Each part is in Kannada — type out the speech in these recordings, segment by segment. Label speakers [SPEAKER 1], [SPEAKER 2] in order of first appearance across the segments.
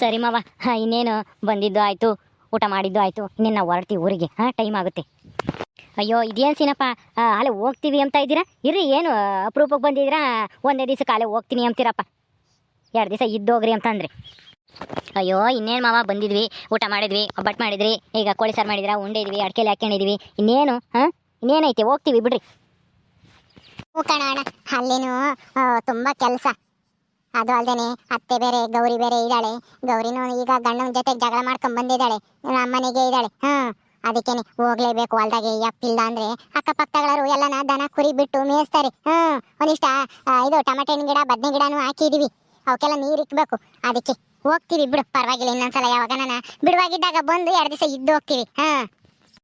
[SPEAKER 1] ಸರಿ ಮಾವ ಇನ್ನೇನು ಬಂದಿದ್ದು ಆಯ್ತು, ಊಟ ಮಾಡಿದ್ದು ಆಯ್ತು ಇನ್ನೇನು ನಾವು ಹೊರಡ್ತೀವಿ ಊರಿಗೆ, ಹಾಂ ಟೈಮ್ ಆಗುತ್ತೆ. ಅಯ್ಯೋ ಇದೇನು ಸೀನಪ್ಪ? ಅಲ್ಲೇ ಹೋಗ್ತೀವಿ ಅಂತ ಇದ್ದೀರಾ? ಇರ್ರಿ, ಏನು ಅಪರೂಪಕ್ಕೆ ಬಂದಿದ್ದೀರಾ? ಒಂದೇ ದಿವಸಕ್ಕೆ ಅಲ್ಲೇ ಹೋಗ್ತೀನಿ ಅಂತೀರಪ್ಪ. ಎರಡು ದಿವಸ ಇದ್ದೋಗ್ರಿ ಅಂತಂದ್ರೆ ಅಯ್ಯೋ, ಇನ್ನೇನು ಮಾವ, ಬಂದಿದ್ವಿ, ಊಟ ಮಾಡಿದ್ವಿ, ಒಬ್ಬಟ್ಟು ಮಾಡಿದ್ರಿ, ಈಗ ಕೋಳಿ ಸಾರು ಮಾಡಿದಿರಾ, ಉಂಡೆ ಇದ್ವಿ, ಅಡ್ಕೆಲಿ ಹಾಕೊಂಡಿದ್ವಿ ಇನ್ನೇನು, ಹಾಂ, ಇನ್ನೇನೈತೆ, ಹೋಗ್ತೀವಿ ಬಿಡ್ರಿ.
[SPEAKER 2] ಅಣ್ಣ ಅಲ್ಲೇನು ತುಂಬಾ ಕೆಲಸ. ಅದು ಅಲ್ದೇನೆ ಅತ್ತೆ ಬೇರೆ, ಗೌರಿ ಬೇರೆ ಇದ್ದಾಳೆ. ಗೌರಿನೂ ಈಗ ಗಂಡನ ಜೊತೆ ಜಗಳ ಮಾಡ್ಕೊಂಡ್ ಬಂದಿದ್ದಾಳೆ. ನಮ್ಮನೆಗೆ ಇದ್ದಾಳೆ. ಹ್ಮ್ ಅದಕ್ಕೇನೆ ಹೋಗ್ಲೇಬೇಕು ಹೊಲ್ದಾಗೆ. ಯಪ್ಪಿಲ್ಲ ಅಂದ್ರೆ ಅಕ್ಕಪಕ್ಕಗಳರು ಎಲ್ಲನ ದನ ಕುರಿ ಬಿಟ್ಟು ಮೇಯಿಸ್ತಾರೆ. ಹ್ಮ್ ಒಂದಿಷ್ಟ ಇದು ಟಮಾಟೆ ಹಣ್ಣು ಗಿಡ, ಬದನೆ ಗಿಡನೂ ಹಾಕಿದೀವಿ. ಅವಕ್ಕೆಲ್ಲ ನೀರ್ ಇಕ್ಬೇಕು. ಅದಕ್ಕೆ ಹೋಗ್ತೀವಿ. ಬಿಡು, ಪರವಾಗಿಲ್ಲ, ಇನ್ನೊಂದ್ಸಲ ಯಾವಾಗ ನಾನು ಬಿಡುವಾಗಿದ್ದಾಗ ಬಂದು ಎರಡು ದಿವಸ ಇದ್ದು ಹೋಗ್ತೀವಿ. ಹಾ.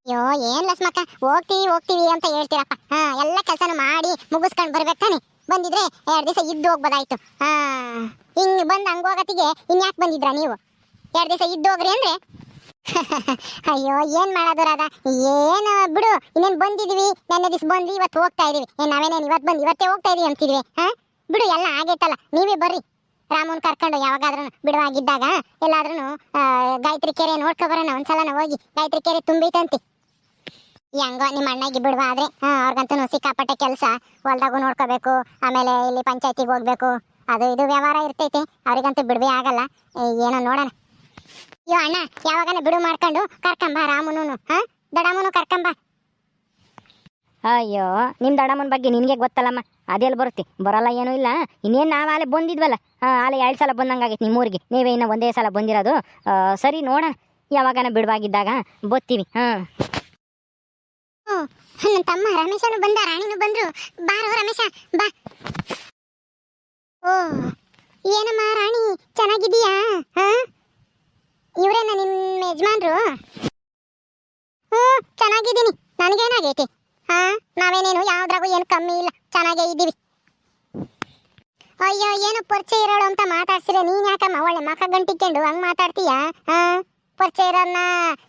[SPEAKER 2] ಅಯ್ಯೋ, ಏನ್ ಲಸ್ಮಕ್ಕ? ಹೋಗ್ತೀವಿ ಹೋಗ್ತೀವಿ ಅಂತ ಹೇಳ್ತೀರಪ್ಪ. ಹ, ಎಲ್ಲ ಕೆಲಸನೂ ಮಾಡಿ ಮುಗಿಸ್ಕೊಂಡು ಬರ್ಬೇಕು ತಾನೆ. ಬಂದಿದ್ರೆ ಎರಡು ದಿವಸ ಇದ್ದು ಹೋಗ್ಬೋದಾಯ್ತು. ಹಿಂಗ್ ಬಂದ್ ಹಂಗೋಗತ್ತಿಗೆ ಇನ್ಯಾಕ್ ಬಂದಿದ್ರ ನೀವು? ಎರಡು ದಿವಸ ಇದ್ದು ಹೋಗ್ರಿ ಅಂದ್ರೆ? ಅಯ್ಯೋ, ಏನ್ ಮಾಡೋದು ರಾಧ? ಏನು, ಬಿಡು, ಇನ್ನೇನು ಬಂದಿದೀವಿ? ನೆನ್ನೆ ದಿವಸ ಬಂದ್ವಿ, ಇವತ್ತು ಹೋಗ್ತಾ ಇದೀವಿ. ಏನು ನಾವೇನೇನು ಇವತ್ತು ಬಂದು, ಇವತ್ತೇ ಹೋಗ್ತಾ ಇದೀವಿ ಅಂತಿದ್ವಿ, ಹಾ? ಬಿಡು, ಎಲ್ಲ ಆಗೈತಲ್ಲ, ನೀವೇ ಬರ್ರಿ. ರಾಮನ್ ಕರ್ಕೊಂಡು ಯಾವಾಗಾದ್ರೂ ಬಿಡುವಾಗಿದ್ದಾಗ ಎಲ್ಲಾದ್ರೂ ಗಾಯತ್ರಿ ಕೆರೆ ನೋಡ್ಕೊ ಬರೋಣ ಒಂದ್ಸಲ ಹೋಗಿ ಗಾಯತ್ರಿ ಕೆರೆ ತುಂಬೈತಂತೆ. ಹೆಂಗೋ ನಿಮ್ಮ ಅಣ್ಣಗೆ ಬಿಡುವ ಆದ್ರೆ? ಅವ್ರಿಗಂತೂ ಸಿಕ್ಕಾಪಟ್ಟೆ ಕೆಲಸ. ಹೊಲ್ದಾಗೂ ನೋಡ್ಕೋಬೇಕು, ಆಮೇಲೆ ಇಲ್ಲಿ ಪಂಚಾಯತಿಗೆ ಹೋಗ್ಬೇಕು. ಅದು ಇದು ವ್ಯವಹಾರ ಇರ್ತೈತಿ. ಅವ್ರಿಗಂತೂ ಬಿಡುವೆ ಆಗಲ್ಲ. ಏನೋ ನೋಡೋಣ. ಅಯ್ಯೋ ಅಣ್ಣ, ಯಾವಾಗನ ಬಿಡು ಮಾಡ್ಕೊಂಡು ಕರ್ಕೊಂಬ ರಾಮನೂನು, ಹಾ? ದಡಾಮನು ಕರ್ಕೊಂಬ.
[SPEAKER 1] ಅಯ್ಯೋ ನಿಮ್ಮ ದಡಮ್ಮನ ಬಗ್ಗೆ ನಿನಗೆ ಗೊತ್ತಲ್ಲಮ್ಮ. ಅದೆಲ್ಲಿ ಬರುತ್ತೆ? ಬರಲ್ಲ ಏನೂ ಇಲ್ಲ. ಇನ್ನೇನು ನಾವು ಅಲ್ಲೇ ಬಂದಿದ್ವಲ್ಲ? ಆಲೆ ಎರಡು ಸಲ ಬಂದಂಗಾಗೈತೆ ನಿಮ್ಮೂರಿಗೆ. ನೀವೇ ಇನ್ನ ಒಂದೇ ಸಲ ಬಂದಿರೋದು. ಸರಿ ನೋಡೋಣ. ಯಾವಾಗನ ಬಿಡುವಾಗಿದ್ದಾಗ, ಬತ್ತೀವಿ. ಹಾಂ.
[SPEAKER 2] ನನ್ನ ತಮ್ಮ ರಮೇಶನು ಬಂದ ಬಂದ್ರು. ಬಾರೋ ರಮೇಶ. ಬಾ. ಓ, ಏನಮ್ಮ ರಾಣಿ? ಚೆನ್ನಾಗಿದೀಯಾ ಹಾ? ಇವ್ರೇನ ನಿಮ್ಮ ಯಜಮಾನ್ರು? ಹ್ಞೂ, ಚೆನ್ನಾಗಿದ್ದೀನಿ. ನನಗೇನಾಗೈತಿ? ಹಾ? ನಾವೇನೇನು, ಯಾವ್ದ್ರಾಗೂ ಏನು ಕಮ್ಮಿ ಇಲ್ಲ. ಚೆನ್ನಾಗೇ ಇದ್ದೀವಿ. ಅಯ್ಯೋ, ಏನು ಪರಿಚಯ ಇರೋಳು ಅಂತ ಮಾತಾಡ್ಸಿರ ನೀನ್ ಯಾಕಮ್ಮ ಒಳ್ಳೆ ಮಕ ಗಂಟಿಕೊಂಡು ಹಂಗ್ ಮಾತಾಡ್ತೀಯಾ? ಹಾ? ಪರಿಚಯ ಇರೋನ್ನ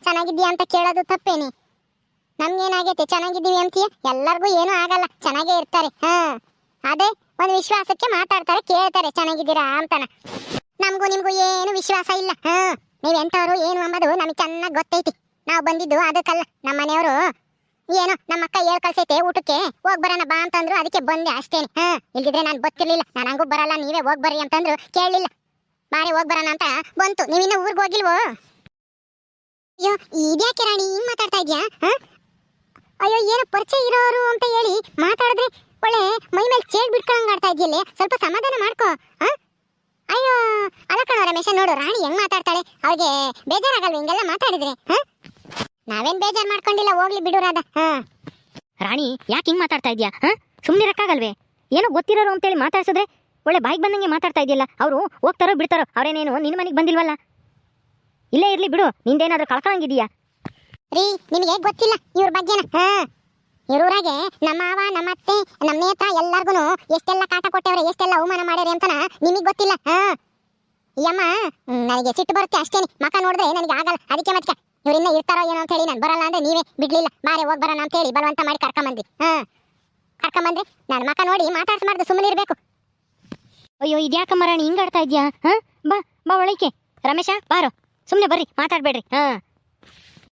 [SPEAKER 2] ಚೆನ್ನಾಗಿದ್ಯಾ ಅಂತ ಕೇಳೋದು ತಪ್ಪೇನಿ. ನಮ್ಗೇನಾಗೈತೆ ಚೆನ್ನಾಗಿದ್ದೀವಿ ಅಂತೀಯ? ಎಲ್ಲರಿಗೂ ಏನೂ ಆಗಲ್ಲ. ಚೆನ್ನಾಗೇ ಇರ್ತಾರೆ. ಹಾ. ಅದೇ ಒಂದು ವಿಶ್ವಾಸಕ್ಕೆ ಮಾತಾಡ್ತಾರೆ, ಕೇಳ್ತಾರೆ, ಚೆನ್ನಾಗಿದ್ದೀರಾ ಅಂತನ. ನಮಗೂ ನಿಮ್ಗೂ ಏನು ವಿಶ್ವಾಸ ಇಲ್ಲ. ಹಾ. ನೀವ್ ಎಂತವ್ರು ಏನು ಅಂಬದು ನಮಗೆ ಚೆನ್ನಾಗಿ ಗೊತ್ತೈತಿ. ನಾವು ಬಂದಿದ್ದು ಅದಕ್ಕಲ್ಲ. ನಮ್ಮ ಮನೆಯವರು ಏನೋ ನಮ್ಮ ಅಕ್ಕ ಹೇಳ್ ಕಳ್ಸೈತೆ ಊಟಕ್ಕೆ, ಹೋಗ್ ಬರೋಣ ಬಾ ಅಂತಂದ್ರು ಅದಕ್ಕೆ ಬಂದೆ ಅಷ್ಟೇನೆ. ಹಾ. ಇಲ್ದಿದ್ರೆ ನಾನು ಗೊತ್ತಿರ್ಲಿಲ್ಲ. ನಾನು ಹಂಗೂ ಬರಲ್ಲ, ನೀವೇ ಹೋಗ್ ಬರ್ರಿ ಅಂತಂದ್ರು ಕೇಳಲಿಲ್ಲ. ಬಾರಿ ಹೋಗ್ ಬರೋಣ ಅಂತ ಬಂತು. ನೀವಿನ್ನ ಊರಿಗೆ ಹೋಗಿಲ್ವೋ? ಅಯ್ಯೋ, ಇದ್ಯಾಕೆ ರಾಣಿ? ಹಿಂಗ್ ಮಾತಾಡ್ತಾ ಇದ್ಯಾ? ಹಾ? ಅಯ್ಯೋ, ಏನೋ ಪರಿಚಯ ಇರೋರು ಅಂತ ಹೇಳಿ ಮಾತಾಡಿದ್ರೆ ಒಳ್ಳೆ ಮೈ ಮೇಲೆ ಚೇಡ್ ಬಿಟ್ಕೊಂಡ್ ಆಡ್ತಾ ಇದೆಯಲ್ಲ ಸ್ವಲ್ಪ ಸಮಾಧಾನ ಮಾಡ್ಕೋ? ಅಯ್ಯೋ, ಅಲ್ಲ ಕಣ ರಮೇಶ, ನೋಡು, ರಾಣಿ ಹೆಂಗ್ ಮಾತಾಡ್ತಾಳೆ? ಅವ್ರಿಗೆ ಬೇಜಾರಾಗಲ್ವ ಹಿಂಗೆಲ್ಲ ಮಾತಾಡಿದ್ರೆ ನಾವೇನ್ ಬೇಜಾರ್ ಮಾಡ್ಕೊಂಡಿಲ್ಲ, ಹೋಗ್ಲಿ ಬಿಡು ರಾಧ
[SPEAKER 1] ರಾಣಿ, ಯಾಕೆ ಹಿಂಗೆ ಮಾತಾಡ್ತಾ ಇದೆಯಾ ಸುಮ್ಮನೆ ಸುಮ್ಮನಿರಕ್ಕಾಗಲ್ವೇ ಏನೋ ಗೊತ್ತಿರೋರು ಅಂತೇಳಿ ಮಾತಾಡ್ಸಿದ್ರೆ ಒಳ್ಳೆ ಬಾಯಿಗೆ ಬಂದಂಗೆ ಮಾತಾಡ್ತಾ ಇದೆಯಲ್ಲ, ಅವರು ಹೋಗ್ತಾರೋ ಬಿಡ್ತಾರೋ, ಅವ್ರೇನೇನು ನಿನ್ನ ಮನೆಗೆ ಬಂದಿಲ್ವಲ್ಲ? ಇಲ್ಲೇ ಇರಲಿ ಬಿಡು, ನಿಂದೇನಾದರೂ ಕಳ್ಕೊಳಂಗಿದೀಯಾ?
[SPEAKER 2] ರೀ ನಿಮಗೆ ಗೊತ್ತಿಲ್ಲ ಇವ್ರ ಬಗ್ಗೆನ? ಹಾ. ಇರೂರಾಗೆ ನಮ್ಮ ಮಾವ, ನಮ್ಮ ಅತ್ತೆ, ನಮ್ಮ ನೇತ್ರ ಎಲ್ಲಾರ್ಗುನು ಎಷ್ಟೆಲ್ಲ ಕಾಟ ಕೊಟ್ಟವ್ರೆ, ಎಷ್ಟೆಲ್ಲ ಅವಮಾನ ಮಾಡ್ಯಾರೆ ಅಂತನ ನಿಮಗೆ ಗೊತ್ತಿಲ್ಲ. ಹಾ. ಯಮ್ಮ ನನಗೆ ಸಿಟ್ಟು ಬರುತ್ತೆ ಅಷ್ಟೇನೆ ಮಕ ನೋಡಿದ್ರೆ ನನಗೆ ಆಗಲ್ಲ. ಅದಕ್ಕೆ ಮತ್ತೆ ಇವರಿಂದ ಇರ್ತಾರೋ ಏನೋ ಅಂತ ಹೇಳಿ ನಾನು ಬರಲ್ಲ ಅಂದ್ರೆ ನೀವೇ ಬಿಡ್ಲಿಲ್ಲ. ಬಾರಿ ಹೋಗಿ ಬರೋಣ ಅಂತ ಹೇಳಿ ಬಲವಂತ ಮಾಡಿ ಕರ್ಕೊಂಬಂದ್ರಿ ಹಾ. ಕರ್ಕೊಂಬಂದ್ರಿ ನಾನು ಮಕ ನೋಡಿ ಮಾತಾಡ್ಸ್ಬಾರ್ದು ಸುಮ್ಮನೆ ಇರಬೇಕು.
[SPEAKER 1] ಅಯ್ಯೋ ಇದ್ಯಾಕಮ್ಮ ರಾಣಿ ಹಿಂಗಾಡ್ತಾ ಇದೆಯಾ? ಹಾಂ? ಬಾ ಬಾ ಒಳಕ್ಕೆ. ರಮೇಶ, ಬಾರೋ. ಸುಮ್ಮನೆ ಬರ್ರಿ, ಮಾತಾಡಬೇಡ್ರಿ. ಹಾಂ.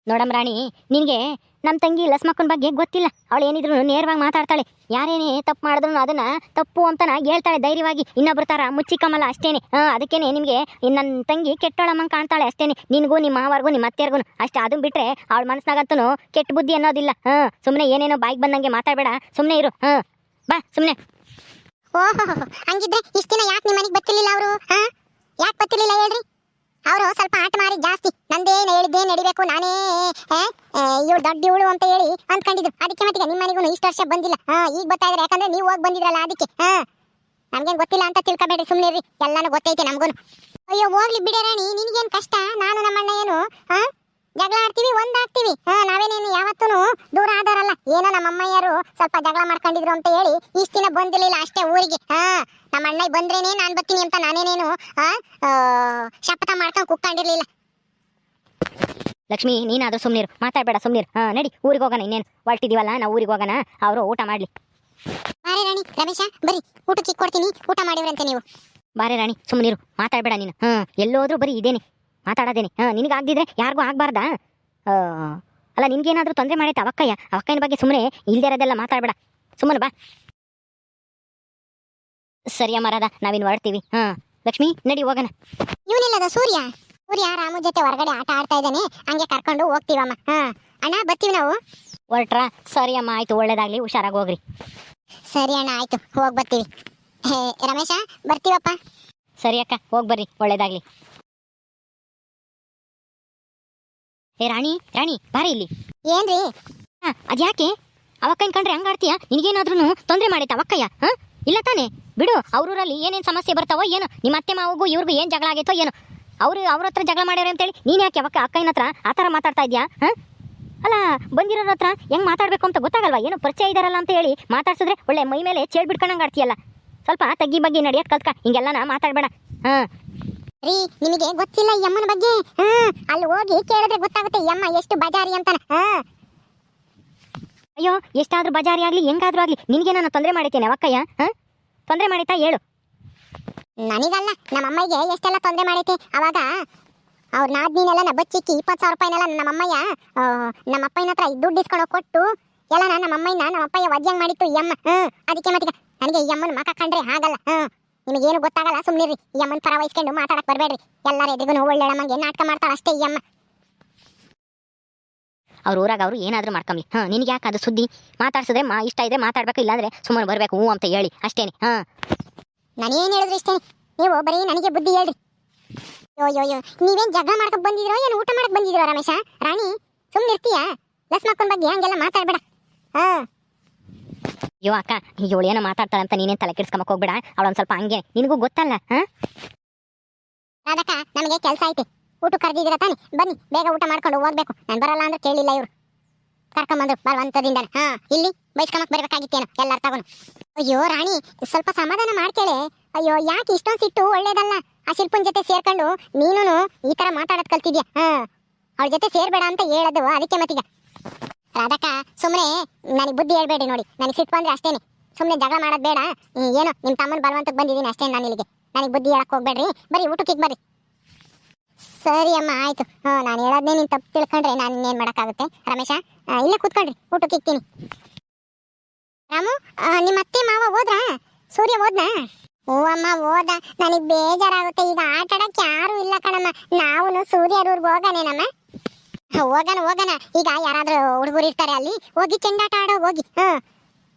[SPEAKER 1] ನೋಡಮ್ಮ ರಾಣಿ, ನಿನಗೆ ನಮ್ಮ ತಂಗಿ ಲಸ್ಮಕ್ಕನ ಬಗ್ಗೆ ಗೊತ್ತಿಲ್ಲ. ಅವಳು ಏನಿದ್ರು ನೇರವಾಗಿ ಮಾತಾಡ್ತಾಳೆ. ಯಾರೇನೇ ತಪ್ಪು ಮಾಡಿದ್ರು ಅದನ್ನ ತಪ್ಪು ಅಂತನ ಹೇಳ್ತಾಳೆ ಧೈರ್ಯವಾಗಿ. ಇನ್ನೊಬ್ರ ಥರ ಮುಚ್ಚಿಕಮ್ಮಲ್ಲ ಅಷ್ಟೇನೆ. ಹಾಂ ಅದಕ್ಕೇನೆ ನಿಮಗೆ ನನ್ನ ತಂಗಿ ಕೆಟ್ಟೋಳಮ್ಮಂಗೆ ಕಾಣ್ತಾಳೆ ಅಷ್ಟೇನೆ. ನಿನಗೂ ನಿಮ್ಮ ಮಾವರ್ಗೂ ನಿಮ್ಮ ಅತ್ತೆಯರ್ಗೂ ಅಷ್ಟೇ ಅದನ್ನ ಬಿಟ್ಟರೆ ಅವಳ ಮನಸ್ಸಿನಾಗಂತೂ ಕೆಟ್ಟ ಬುದ್ಧಿ ಅನ್ನೋದಿಲ್ಲ. ಹಾಂ ಸುಮ್ಮನೆ ಏನೇನೋ ಬಾಯಿಗೆ ಬಂದಂಗೆ ಮಾತಾಡಬೇಡ. ಸುಮ್ಮನೆ ಇರು. ಹಾಂ ಬಾ ಸುಮ್ಮನೆ
[SPEAKER 2] ಓಹೋ ಹಂಗಿದ್ರೆ ಇಷ್ಟು ದಿನ ಯಾಕೆ ನಿಮ್ಮ ಮನೆಗೆ ಬರ್ತಿರ್ಲಿಲ್ಲ ಅವರು? ಹಾ ಯಾಕೆ ಬತ್ತಿರಲಿಲ್ಲ ಹೇಳ್ರಿ? ಅವರು ಸ್ವಲ್ಪ ಆಟ ಮಾಡಿ ಜಾಸ್ತಿ. ನಂದೇನು ಹೇಳಿದ್ದೇ ನಡಿಬೇಕು, ನಾನೇ ಇವಳು ದೊಡ್ಡ ಇವಳು ಅಂತ ಹೇಳಿ ಅಂದ್ಕೊಂಡಿದ್ರು. ಅದಕ್ಕೆ ಮತ್ತೆ ನಿಮ್ಮ ಮನೆಗೂ ಇಷ್ಟು ವರ್ಷ ಬಂದಿಲ್ಲ. ಹಾ, ಈಗ ಬರ್ತಾ ಇದ್ರೆ. ಯಾಕಂದ್ರೆ ನೀವು ಹೋಗಿ ಬಂದಿದ್ರಲ್ಲ ಅದಕ್ಕೆ. ಹಾ, ನಮ್ಗೇನ್ ಗೊತ್ತಿಲ್ಲ ಅಂತ ತಿಳ್ಕೊಬೇಡ್ರಿ ಸುಮ್ಮನೆ ರೀ ಎಲ್ಲಾನು ಗೊತ್ತೈತೆ ನಮಗೂ ಅಯ್ಯೋ, ಹೋಗ್ಲಿ ಬಿಡೆ ರಾಣಿ ನಿನಗೇನು ಕಷ್ಟ? ನಾನು ನಮ್ಮಣ್ಣ ಏನು? ಹಾ? ಜಗಳ ಆಡ್ತೀವಿ ಒಂದಾಗ್ತೀವಿ ನಾವೇನೇನು ಯಾವತ್ತೂ ದೂರ ಆದಾರಲ್ಲ ಏನೋ ನಮ್ಮ ಅಮ್ಮಯ್ಯರು ಸ್ವಲ್ಪ ಜಗಳ ಮಾಡ್ಕೊಂಡಿದ್ರು ಅಂತ ಹೇಳಿ ಇಷ್ಟ ದಿನ ಬಂದಿರಲಿಲ್ಲ ಅಷ್ಟೇ ಊರಿಗೆ. ಹಾ ನಮ್ಮ ಅಣ್ಣ ಬಂದ್ರೇನೆ ನಾನ್ ಬರ್ತೀನಿ ಅಂತ ನಾನೇನೇನು ಶಪಥ ಮಾಡ್ಕೊಂಡು ಕುಕ್ಕೊಂಡಿರ್ಲಿಲ್ಲ.
[SPEAKER 1] ಲಕ್ಷ್ಮಿ ನೀನಾದ್ರೂ ಸುಮ್ಮನಿರು ಮಾತಾಡ್ಬೇಡ ಸುಮ್ಮನಿರು ಹಾ ನಡಿ ಊರಿಗೆ ಹೋಗೋಣ ಇನ್ನೇನು. ಹೊರಟಿದೀವಲ್ಲ ನಾವು ಊರಿಗೆ ಹೋಗೋಣ. ಅವರು ಊಟ ಮಾಡಲಿ.
[SPEAKER 2] ಬಾರಿ ರಾಣಿ ರಮೇಶ ಬರಿ ಊಟಕ್ಕೆ ಕೊಡ್ತೀನಿ. ಊಟ ಮಾಡಿವ್ರಂತೆ ನೀವು.
[SPEAKER 1] ಬಾರೆ ರಾಣಿ ಸುಮ್ಮನಿರು ಮಾತಾಡ್ಬೇಡ ನೀನು. ಹಾ ಎಲ್ಲೋದ್ರೂ ಬರೀ ಇದೇನೆ. ಮಾತಾಡೋದೇನೆ. ಹಾಂ ನಿನಗಾಗ್ದಿದ್ರೆ ಯಾರಿಗೂ ಆಗ್ಬಾರ್ದಾ? ಅಲ್ಲ ನಿನಗೇನಾದರೂ ತೊಂದರೆ ಮಾಡೈತೆ ಅವಕ್ಕಯ್ಯ? ಅವಕ್ಕಯ್ಯನ ಬಗ್ಗೆ ಸುಮ್ಮನೆ ಇಲ್ದೇ ಇರೋದೆಲ್ಲ ಮಾತಾಡ್ಬೇಡ. ಸುಮ್ಮನೆ ಬಾ. ಸರಿ ಅಮ್ಮ ರಾಧಾ ನಾವಿನ್ ಹೊರಡ್ತೀವಿ. ಹಾಂ ಲಕ್ಷ್ಮಿ ನಡಿ ಹೋಗೋಣ.
[SPEAKER 2] ಇವನಿಲ್ಲದ ಸೂರ್ಯ? ಸೂರ್ಯ ರಾಮು ಜೊತೆ ಹೊರಗಡೆ ಆಟ ಆಡ್ತಾ ಇದ್ದಾನೆ. ಹಂಗೆ ಕರ್ಕೊಂಡು ಹೋಗ್ತೀವಮ್ಮ. ಹಾ ಅಣ್ಣ ಬರ್ತೀವಿ ನಾವು?
[SPEAKER 1] ಹೊರಟ್ರ? ಸರಿ ಅಮ್ಮ ಆಯ್ತು ಒಳ್ಳೇದಾಗ್ಲಿ ಹುಷಾರಾಗಿ ಹೋಗ್ರಿ.
[SPEAKER 2] ಸರಿ ಅಣ್ಣ ಆಯ್ತು ಹೋಗಿ ಬರ್ತೀವಿ. ಹೇ ರಮೇಶ ಬರ್ತೀವಪ್ಪ?
[SPEAKER 1] ಸರಿ ಅಕ್ಕ ಹೋಗಿ ಬರ್ರಿ ಒಳ್ಳೇದಾಗ್ಲಿ. ಏ ರಾಣಿ ರಾಣಿ ಬಾರಿ ಇಲ್ಲಿ.
[SPEAKER 2] ಏನ್ರಿ?
[SPEAKER 1] ಹಾ ಅದ್ಯಾಕೆ? ಅವಕ್ಕನ್ ಕಂಡ್ರೆ ಹಂಗ ಆಡ್ತೀಯ? ನಿನಗೇನಾದ್ರೂ ತೊಂದರೆ ಮಾಡೈತೆ ಅವಕ್ಕಯ್ಯ? ಹಾ? ಇಲ್ಲ ತಾನೆ? ಬಿಡು ಅವ್ರೂರಲ್ಲಿ ಏನೇನು ಸಮಸ್ಯೆ ಬರ್ತಾವೋ ಏನು ನಿಮ್ಮ ಅತ್ತೆ ಮಾವಗೂ ಇವ್ರಿಗೂ ಏನು ಜಗಳ ಆಗೈತೋ ಏನೋ. ಅವರು ಅವ್ರ ಹತ್ರ ಜಗಳ ಮಾಡ್ಯಾರ ಅಂತೇಳಿ ನೀನು ಯಾಕೆ ಅವಕ್ಕ ಅಕ್ಕಯ್ಯನ ಹತ್ರ ಆ ಥರ ಮಾತಾಡ್ತಾ ಇದೆಯಾ? ಹಾ? ಅಲ್ಲ ಬಂದಿರೋರ ಹತ್ರ ಹೆಂಗ್ ಮಾತಾಡಬೇಕು ಅಂತ ಗೊತ್ತಾಗಲ್ವಾ? ಏನು ಪರಿಚಯ ಇದಾರಲ್ಲ ಅಂತ ಹೇಳಿ ಮಾತಾಡ್ಸಿದ್ರೆ ಒಳ್ಳೆ ಮೈ ಮೇಲೆ ಚೇಳ್ ಬಿಡ್ಕೊಂಡಂಗ್ ಆಡ್ತೀಯಲ್ಲ. ಸ್ವಲ್ಪ ತಗ್ಗಿ ಬಗ್ಗೆ ನಡೆಯೋದು ಕಲ್ತ್ಕ ಹಿಂಗೆಲ್ಲ ನಾ ಮಾತಾಡಬೇಡ. ಹಾ
[SPEAKER 2] ರೀ ನಿಮಗೆ ಗೊತ್ತಿಲ್ಲ ಈ ಅಮ್ಮನ ಬಗ್ಗೆ? ಹಾ ಅಲ್ಲಿ ಹೋಗಿ ಕೇಳಿದ್ರೆ ಗೊತ್ತಾಗುತ್ತೆ ಯಮ್ಮ ಅಮ್ಮ ಎಷ್ಟು ಬಜಾರಿ ಅಂತಾನೆ. ಹಾ.
[SPEAKER 1] ಅಯ್ಯೋ ಎಷ್ಟಾದ್ರೂ ಬಜಾರಿ ಆಗ್ಲಿ ಹೆಂಗಾದ್ರೂ ಆಗ್ಲಿ ನಿನಗೆ ನಾನು ತೊಂದರೆ ಮಾಡಿದ್ದೇನೆ ಅಕ್ಕಯ್ಯ ಹಾ? ತೊಂದರೆ ಮಾಡಿತಾ ಹೇಳು.
[SPEAKER 2] ನನಗಲ್ಲ ನಮ್ಮ ಅಮ್ಮಯ್ಯಗೆ ಎಷ್ಟೆಲ್ಲ ತೊಂದರೆ ಮಾಡೈತೆ? ಅವಾಗ ಅವ್ರ ನಾದ್ನಿನೆಲ್ಲ ನ ಬಚ್ಚಿಕ್ಕಿ ಇಪ್ಪತ್ತು ಸಾವಿರ ರೂಪಾಯಿನೆಲ್ಲ ನಮ್ಮ ಅಮ್ಮಯ್ಯ ನಮ್ಮ ಅಪ್ಪಯ್ಯನ ಹತ್ರ ದುಡ್ಡು ಇಸ್ಕೊಂಡು ಕೊಟ್ಟು ಎಲ್ಲ ನಮ್ಮ ಅಮ್ಮಯ್ಯನ ನಮ್ಮ ಅಪ್ಪಯ್ಯ ವಜ್ಜಂಗ್ ಮಾಡಿತ್ತು ಈ ಅಮ್ಮ. ಹ್ಮ್ ಅದಕ್ಕೆ ಮತ್ತೆ ನನಗೆ ಈ ಅಮ್ಮನ ಮಕ ಕಂಡ್ರೆ ಆಗಲ್ಲ ಹ್ಮ್. ನಿಮಗೇನು ಗೊತ್ತಾಗಲ್ಲ? ಸುಮ್ಮನಿರಿ ಈ ಅಮ್ಮನ ಪರ ವಹಿಸ್ಕೊಂಡು ಮಾತಾಡಕ್ ಬರಬೇಡ್ರಿ. ಎಲ್ಲರ ಎದುರಿಗೂ ಒಳ್ಳೆ ನಾಟಕ ಮಾಡ್ತಾಳೆ ಅಷ್ಟೇ ಈ ಅಮ್ಮ.
[SPEAKER 1] ಅವ್ರ ಊರಾಗ ಅವ್ರು ಏನಾದರೂ ಮಾಡ್ಕೊಂಬ್ಲಿ ಹಾ ನಿನಗೆ ಯಾಕೆ ಅದು ಸುದ್ದಿ? ಮಾತಾಡ್ಸಿದ್ರೆ ಮಾ ಇಷ್ಟ ಇದ್ರೆ ಮಾತಾಡಬೇಕು ಇಲ್ಲಾಂದ್ರೆ ಸುಮ್ಮನೆ ಬರಬೇಕು ಹ್ಞೂ ಅಂತ ಹೇಳಿ. ಅಷ್ಟೇನೆ. ಹಾ.
[SPEAKER 2] ನಾನೇನು ಹೇಳಿದ್ರು ಇಷ್ಟೇ ನೀವು ಬರೀ ನನಗೆ ಬುದ್ಧಿ ಹೇಳ್ರಿ. ಯೋ ಯೋ ಯೋ ನೀವೇನ್ ಜಗಳ ಮಾಡ್ಕೊಂಡು ಬಂದಿದ್ರೋ ಏನು ಊಟ ಮಾಡಕ್ ಬಂದಿದ್ರೋ ರಮೇಶ? ರಾಣಿ ಸುಮ್ಮನೆ ಇರ್ತೀಯಾ ಲಸ್ ಮಕ್ಕಳ ಬಗ್ಗೆ ಹಂಗೆಲ್ಲ ಮಾತಾಡಬೇಡ. ಹಾ.
[SPEAKER 1] ಅಯ್ಯೋ ಅಕ್ಕ, ಇವಳು ಏನೋ ಮಾತಾಡ್ತಾಳೆ ಅಂತ ನೀನೇನು ತಲೆ ಕೆಡ್ಸ್ಕೊಂಬಕ್ ಹೋಗ್ಬೇಡ. ಅವಳೊಂದು ಸ್ವಲ್ಪ ಹಂಗೆ. ನಿನಗೂ ಗೊತ್ತಲ್ಲ, ಹಾ?
[SPEAKER 2] ರಾಧಕ್ಕ, ನಮಗೆ ಕೆಲಸ ಐತೆ. ಊಟ ಕರೆದಿದ್ದೀರ ತಾನೆ? ಬನ್ನಿ, ಬೇಗ ಊಟ ಮಾಡ್ಕೊಂಡು ಹೋಗ್ಬೇಕು. ನಾನು ಬರಲ್ಲ ಅಂದ್ರೆ ಕೇಳಿಲ್ಲ ಇವ್ರು. ಕರ್ಕೊಂಬಂದ್ರು ಬಲವಂತದಿಂದ ಹಾ, ಇಲ್ಲಿ ಬೈಸ್ಕೊಂಬಕ್ ಬರ್ಬೇಕಾಗಿತ್ತೇನು, ಎಲ್ಲಾರು ತಗೊಂಡು. ಅಯ್ಯೋ, ರಾಣಿ, ಸ್ವಲ್ಪ ಸಮಾಧಾನ ಮಾಡ್ಕೇಳೆ. ಅಯ್ಯೋ, ಯಾಕೆ ಇಷ್ಟೊಂದು ಸಿಟ್ಟು? ಒಳ್ಳೇದಲ್ಲ. ಆ ಶಿಲ್ಪನ ಜೊತೆ ಸೇರ್ಕೊಂಡು ನೀನು ಈ ತರ ಮಾತಾಡೋದ್ ಕಲ್ತಿದ್ಯಾ? ಹಾ, ಅವಳ ಜೊತೆ ಸೇರ್ಬೇಡ ಅಂತ ಹೇಳೋದು. ಅದಕ್ಕೆ ಮತ್ತೀಗ. ರಾಧಕ್ಕ ಸುಮ್ಮನೆ ನನಗೆ ಬುದ್ಧಿ ಹೇಳ್ಬೇಡಿ ನೋಡಿ. ನನಗೆ ಸಿಟ್ಟು ಬಂದ್ರೆ ಅಷ್ಟೇನೆ. ಸುಮ್ಮನೆ ಜಗಳ ಮಾಡೋದು ಬೇಡ. ಏನು ನಿಮ್ಮ ತಮ್ಮನ ಬಲವಂತಕ್ಕೆ ಬಂದಿದ್ದೀನಿ ಅಷ್ಟೇ ನಾನು ಇಲ್ಲಿಗೆ. ನನಗೆ ಬುದ್ಧಿ ಹೇಳಕ್ಕೆ ಹೋಗ್ಬೇಡ್ರಿ. ಬರೀ ಊಟಕ್ಕೆ ಬರ್ರಿ. ಸರಿ ಅಮ್ಮ, ಆಯ್ತು. ಹಾಂ ನಾನು ಹೇಳೋದನ್ನೇ ನೀನು ತಪ್ಪು ತಿಳ್ಕೊಂಡ್ರೆ ನಾನು ಇನ್ನೇನು ಮಾಡೋಕ್ಕಾಗುತ್ತೆ? ರಮೇಶ ಇಲ್ಲೇ ಕೂತ್ಕೊಳ್ರಿ. ಊಟಕ್ಕೆ ಇಕ್ತೀನಿ ರಾಮು ನಿಮ್ಮ ಅತ್ತೆ ಮಾವ ಹೋದ್ರಾ? ಸೂರ್ಯ ಹೋದ್ನಾ? ಓ ಅಮ್ಮ, ಹೋದ. ನನಗೆ ಬೇಜಾರಾಗುತ್ತೆ. ಈಗ ಆಟ ಆಡಕ್ಕೆ ಯಾರು ಇಲ್ಲ ಕಣಮ್ಮ. ನಾವು ಸೂರ್ಯರೂರ್ಗೆ ಹೋಗನೇನಮ್ಮ ಹೋಗೋಣ ಹೋಗೋಣ. ಈಗ ಯಾರಾದ್ರೂ ಹುಡುಗರು ಇರ್ತಾರೆ ಅಲ್ಲಿ, ಹೋಗಿ ಚೆಂಡಾಟ ಆಡೋ, ಹೋಗಿ. ಹಾ.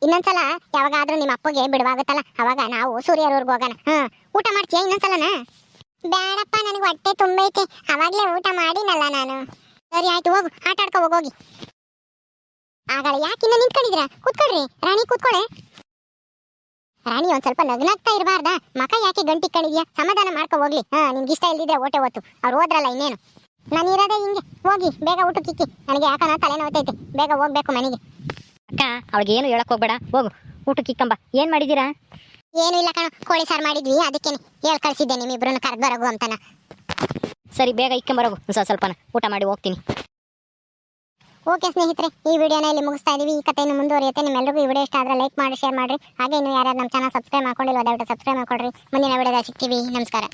[SPEAKER 2] ಇನ್ನೊಂದ್ಸಲ ಯಾವಾಗಾದ್ರೂ ನಿಮ್ಮ ಅಪ್ಪಗೆ ಬಿಡುವಾಗುತ್ತಲ್ಲ, ಅವಾಗ ನಾವು ಸೂರ್ಯರವ್ರಿಗೆ ಹೋಗೋಣ. ಹಾ. ಊಟ ಮಾಡ್ತೀಯಾ ಇನ್ನೊಂದ್ಸಲನ? ಬೇಡಪ್ಪ ನನಗೆ ಹೊಟ್ಟೆ ತುಂಬೈತೆ. ಅವಾಗ್ಲೇ ಊಟ ಮಾಡಿನಲ್ಲ ನಾನು. ಸರಿ, ಆಯ್ತು, ಹೋಗು. ಆಟ ಆಡ್ಕೊ ಹೋಗೋಗಿ ಯಾಕೆ ಯಾಕಿನ್ನ ನಿಂತ್ಕೊಂಡಿದ್ರ ಕೂತ್ಕೊಳ್ರಿ. ರಾಣಿ ಕೂತ್ಕೊಳ್ಳೆ ರಾಣಿ ಒಂದ್ ಸ್ವಲ್ಪ ನಗ್ನಾಗ್ತಾ ಇರಬಾರ್ದಾ? ಮಕ ಯಾಕೆ ಗಂಟಿಕ್ಕೊಂಡಿದ್ಯಾ ಸಮಾಧಾನ ಮಾಡ್ಕೊ, ಹೋಗ್ಲಿ. ಹಾ ನಿಮ್ಗೆ ಇಷ್ಟ ಇಲ್ದಿದ್ರೆ ಓಟೆ ಹೊತ್ತು ಅವ್ರು ಹೋದ್ರಲ್ಲ ಇನ್ನೇನು. ನಾನು ಇರೋದೇ ಹಿಂಗೆ. ಹೋಗಿ ಬೇಗ ಊಟ ಕಿಕ್ಕಿ ನನಗೆ ಯಾಕನ ತಲೆ ನೋತೈತೆ ಬೇಗ ಹೋಗ್ಬೇಕು ಮನೆಗೆ.
[SPEAKER 1] ಅಕ್ಕ ಅವಳಿಗೆ ಏನು ಹೇಳಕ್ ಹೋಗ್ಬೇಡ. ಹೋಗು ಊಟ ಕಿಕ್ಕಂಬ ಏನ್ ಮಾಡಿದೀರಾ
[SPEAKER 2] ಏನು ಇಲ್ಲ ಕಣ ಕೋಳಿ ಸಾರು ಮಾಡಿದ್ವಿ ಅದಕ್ಕೆ ಹೇಳ್ ಕಳಿಸಿದ್ದೆ ನಿಮ್ಮಿಬ್ರನ್ನ ಕರೆದು ಬರೋಗು ಅಂತನ.
[SPEAKER 1] ಸರಿ ಬೇಗ ಇಕ್ಕಂಬರೋಗು ಸ್ವಲ್ಪ ಸ್ವಲ್ಪನ ಊಟ ಮಾಡಿ ಹೋಗ್ತೀನಿ.
[SPEAKER 2] ಓಕೆ ಸ್ನೇಹಿತರೆ ಈ ವಿಡಿಯೋನ ಇಲ್ಲಿ ಮುಗಿಸ್ತಾ ಇದೀವಿ. ಈ ಕಥೆಯನ್ನು ಮುಂದುವರಿಯುತ್ತೆ. ನಿಮ್ಮೆಲ್ಲರಿಗೂ ಈ ವಿಡಿಯೋ ಇಷ್ಟ ಆದ್ರೆ ಲೈಕ್ ಮಾಡಿ ಶೇರ್ ಮಾಡಿ ಹಾಗೆ ಇನ್ನು ಯಾರ್ಯಾರು ನಮ್ಮ ಚಾನಲ್ ಸಬ್ಸ್ಕ್ರೈಬ್ ಮಾಡ್ಕೊಂಡಿಲ್ಲ ದಯವಿಟ್ಟು ಸಬ್ಸ್ಕ್ರೈಬ್ ಮಾಡ್ಕೊಡ್ರಿ. ಮುಂದಿನ ವಿಡಿಯೋದಾಗ ಸಿಗ್ತೀವಿ. ನಮಸ್ಕಾರ.